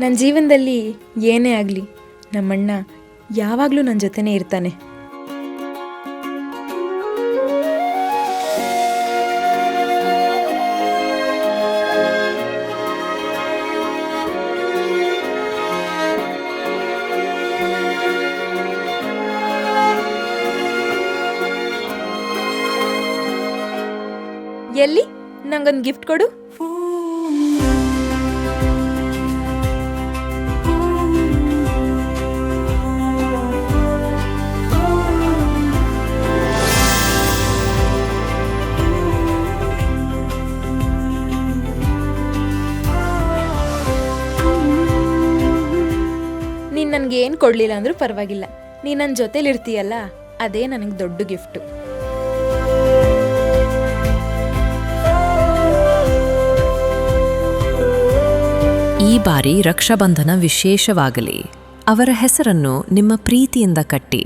ನನ್ನ ಜೀವನದಲ್ಲಿ ಏನೇ ಆಗಲಿ ನಮ್ಮಣ್ಣ ಯಾವಾಗಲೂ ನನ್ನ ಜೊತೆನೇ ಇರ್ತಾನೆ. ಎಲ್ಲಿ? ನಂಗೊಂದು ಗಿಫ್ಟ್ ಕೊಡು. ನನಗೆ ಏನು ಕೊಡಲಿಲ್ಲ ಅಂದರೂ ಪರವಾಗಿಲ್ಲ. ನೀ ನನ್ನ ಜೊತೇಲಿರ್ತೀಯಲ್ಲ ಅದೇ ನನಗೆ ದೊಡ್ಡ ಗಿಫ್ಟು. ಈ ಬಾರಿ ರಕ್ಷಾಬಂಧನ ವಿಶೇಷವಾಗಲಿ. ಅವರ ಹೆಸರನ್ನು ನಿಮ್ಮ ಪ್ರೀತಿಯಿಂದ ಕಟ್ಟಿ.